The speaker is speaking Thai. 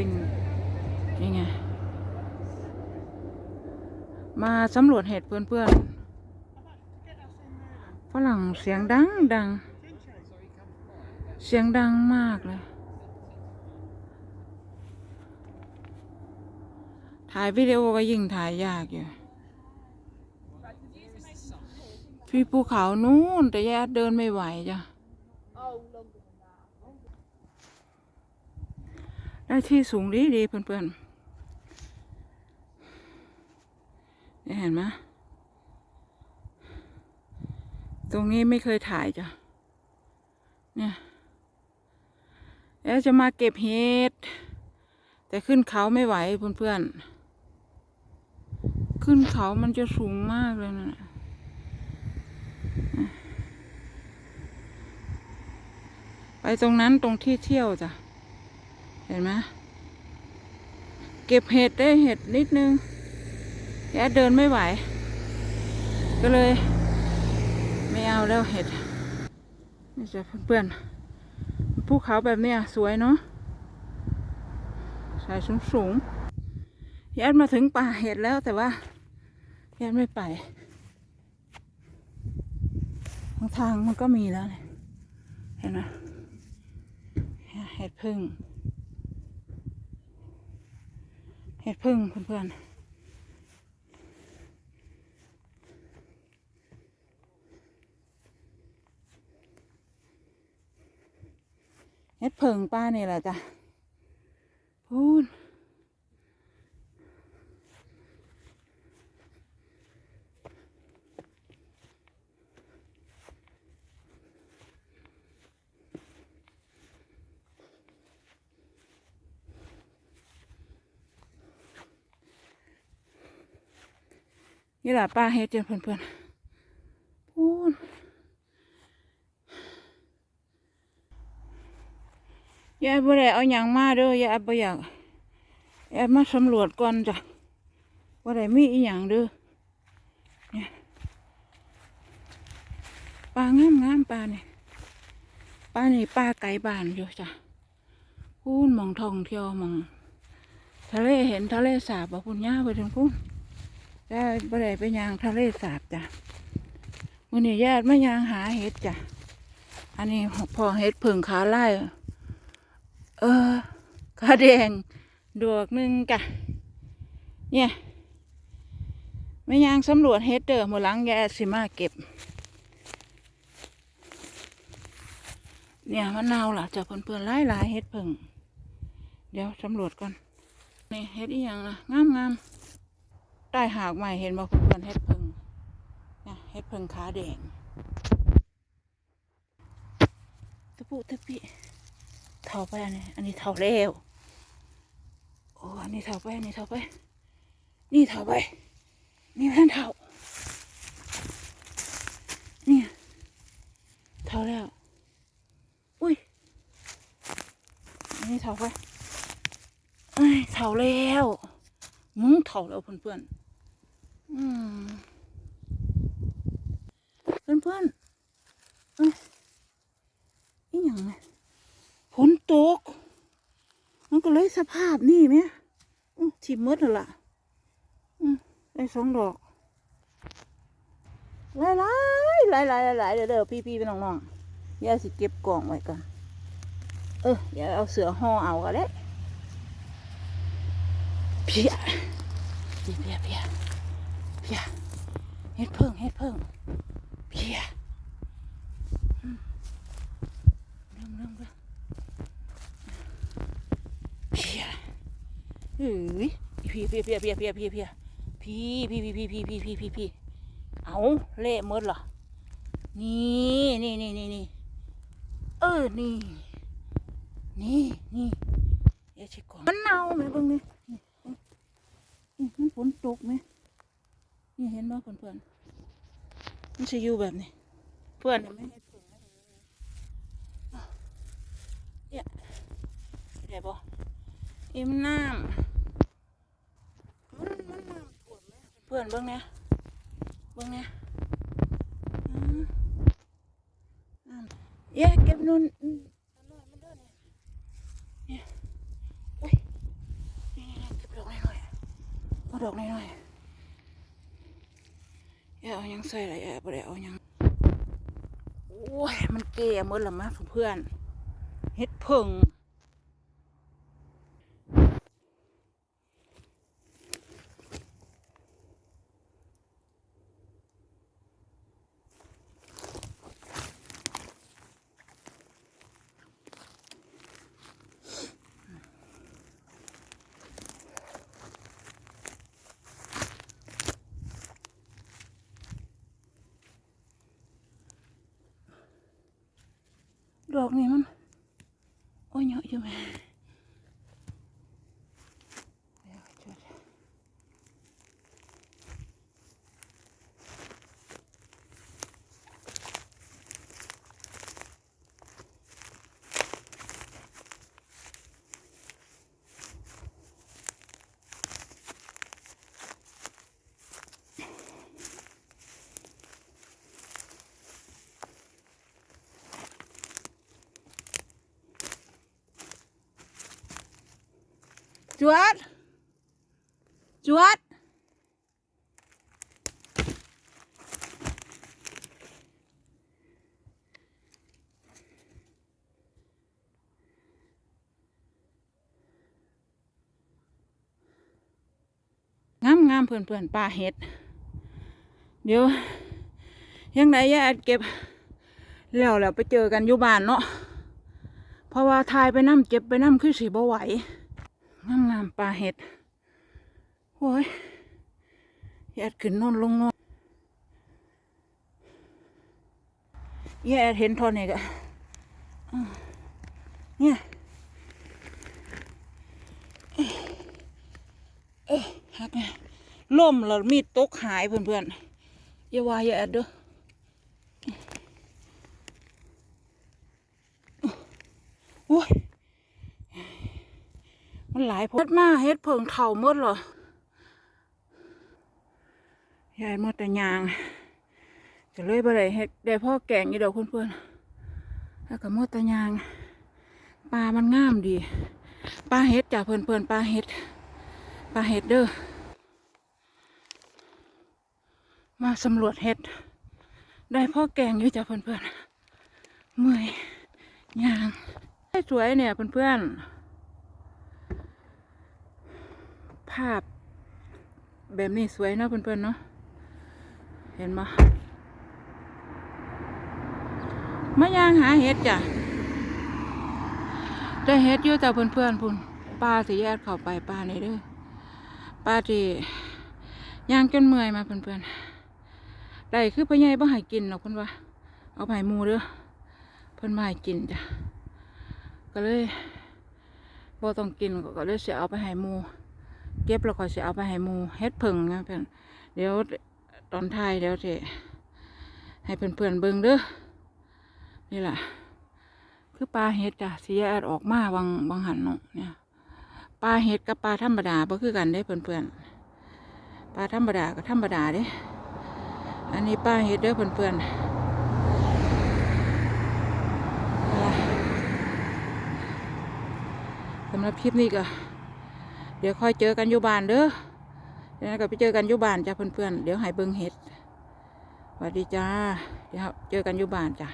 เป็นยังไง มาสำรวจเห็ดเพื่อนๆฝรั่งเสียงดังดัง เสียงดังมากเลย ถ่ายวิดีโอก็ยิ่งถ่ายยากอยู่พี่ภูเขานู้นแต่แย่เดินไม่ไหวจ้ะ ได้ที่สูงดีดีเพื่อนๆนี่เห็นไหมตรงนี้ไม่เคยถ่ายจ้ะ เนี่ยแล้วจะมาเก็บเห็ด แต่ขึ้นเขาไม่ไหวเพื่อนๆ ขึ้นเขามันจะสูงมากเลยนะไปตรงนั้นตรงที่เที่ยวจ้ะ เห็นไหมเก็บเห็ดได้เห็ดนิดนึงแย่เดินไม่ไหว ก็เลย ไม่เอาแล้วเห็ด นี่จะเพื่อนๆภูเขาแบบเนี้ยสวยเนาะสายสูงสูงๆยัดมาถึงป่าเห็ดแล้วแต่ว่ายัดไม่ไปทางมันก็มีแล้ว เห็นไหมเห็ดพึ่ง เห็ดพึ่งเพื่อนๆเฮ็ดพึ่งป้านี่แหละจ้ะพูน นี่แหละป้าเห็ดจ้ะเพื่อนๆพูนยายบ่ได้เอาหยังมาเด้อยายบ่อยากยายมาสำรวจก่อนจ้ะบ่ได้มีอีหยังเด้อเนี่ยปลางามงามปลาเนี่ยปลานี่ปลาไก่บ้านอยู่จ้ะพูนมองท่องเที่ยวมอง ทะเลเห็นทะเลสาบบ่คุณย่าไปถึงพูน ได้บ่ได้ไปยางทะเลสาบจ้ะวันนี้ญาติมายางหาเห็ดจ้ะ อันนี้พอเห็ดผึ่งขาไล่เออขาแดงดวกหนึ่งจ้ะ เนี่ยไม่ยางสำรวจเห็ดเด้อหมดหลังแย่สิมาเก็บ เนี่ยมะนาวล่ะจะเพื่อนๆไล่ลายเห็ดผึ่งเดี๋ยวสำรวจก่อนนี่เห็ดอีหยังล่ะงามงาม ๆใต้หากใหม่เห็นบ่เพื่อนเฮ็ดเพิงนะเฮ็ดเพิงขาแดงตะปุตะปิเท่าไปอันนี้ อันนี้เท่าแล้วโอ้อันนี้เท่าไปอันนี้เท่าไป นี่เท่าไป นี่ท่านเท่าเนี่ยเท่าแล้ว อุ้ยอันนี้เท่าไปเอ้ยเท่าแล้ว มึงเถ่าแล้วเพื่อนๆอืมเพื่อนเพื่อนเอ้ยอีหยังไงฝนตก มันก็เลยสภาพนี่ไหมอื้อทิมมดแล้วล่ะได้สองดอกหลายหลายหลายหลายหลายเด้อพี่พี่ๆเป็นน้องๆอย่าสิเก็บกล่องไว้ก่อนเอออย่าเอาเสือห่อเอาก็ได้เพียเพียเพียเพียเพียเฮ็ดเพิ่งเฮ็ดเพิ่งเพียเริ่มเริ่มเริ่มเพียเอ้ยเพียเพียเพียเพียเพียเพียเพียพี่พี่พี่พี่พี่พี่พี่พี่พี่เอาเละหมดเหรอนี่นี่นี่นี่นี่เออนี่นี่นี่เอชิคก่อนมันเน่าไหมเบิ่งนี่ อืมมันฝนตกไหมนี่เห็นไหมเพื่อนเพื่อนๆมันจะอยู่แบบนี้ เพื่อนไม่ให้ผึ่งนะเนี่ยเดี๋ยวบออิ่มน้ำมันมันน้ำท่วมไหมเพื่อนเบิ้องเนี่ยเบิ้องเนี่ยน้ำเย้เก็บนู่นอืมเอาหน่อยมันเด้อเนี่ยเนี่ยอุ้ย ดอกน้อยๆอย่าเอายังใส่อะไรอย่าไปเอายังโอ้ยมันเกยหมดละมั้งเพื่อนเฮ็ดเพิ่ง ดอกนี่มัน โอ้ยเยอะอยู่ไหม จวด จวด งามงามเพื่อนเพื่อนๆปลาเห็ด เดี๋ยว ยังไงยายเก็บ แล้วแล้วไปเจอกันอยู่บ้านเนาะ เพราะว่าทายไปน้ำเก็บไปน้ำคือสีบ่ไหว งามงามปลาเห็ดโอ้ยยายแอดขึ้นโนนลงโนนยายแอดเห็นทอนนี่กะอ่าเนี่ยเอ้ยเอ้ยหักไงล่มแล้วมีดตกหายเพื่อนๆอย่าว่าอย่าแอดเด้อ โอ้ย มันหลายพดมาเฮ็ดเพิงเข่าหมดเหรอยายหมดแต่ยางก็เลยบ่ได้เฮ็ดได้พ่อแกงอีดอกเพื่อนๆแล้วก็หมดแต่ยางปลามันงามดีปลาเฮ็ดจ้ะเพื่อนๆปลาเฮ็ดปลาเฮ็ดเด้อมาสำรวจเฮ็ด ได้พ่อแกงอยู่จ้ะเพื่อนๆเมื่อยยางสวยเนี่ยเพื่อนๆ ภาพ แบบนี้สวยเนาะเพื่อนๆเนาะเห็นมะมายางหาเห็ดจ้ะได้เห็ดอยู่แต่เพื่อนๆพุ่นป้าสิแยกเข้าไปป้านี่เด้อป้าที่ย่างจนเมื่อยมาเพื่อนๆได้คือพ่อใหญ่บ่ให้กินหรอกเพื่อนว่า เอาไปให้หมูเด้อเพื่อนมาให้กินจ้ะก็เลยบ่ต้องกินก็เลยเสียเอาไปให้มู เก็บแล้วก็เสียเอาไปให้หมูเฮ็ดเพิ่งนะเพื่อนเดี๋ยวตอนท้ายเดี๋ยวจะให้เพื่อนๆเบิ่งเด้อนี่แหละคือปลาเห็ดจ้ะสีแยกออกมาบางบางหันเนาะเนี่ยปลาเห็ดกับปลาธรรมดาบ่คือกันได้เพื่อนๆปลาธรรมดากับธรรมดาเด้ อันนี้ปลาเห็ดเด้อเพื่อนๆสำหรับคลิปนี้ก็ เดี๋ยวค่อยเจอกันอยู่บ้านเด้อเดี๋ยวก็ไปเจอกันอยู่บ้านจ้ะเพื่อนๆเดี๋ยวหายเบิ่งเห็ดสวัสดีจ้าเดี๋ยวเจอกันอยู่บ้านจ้ะ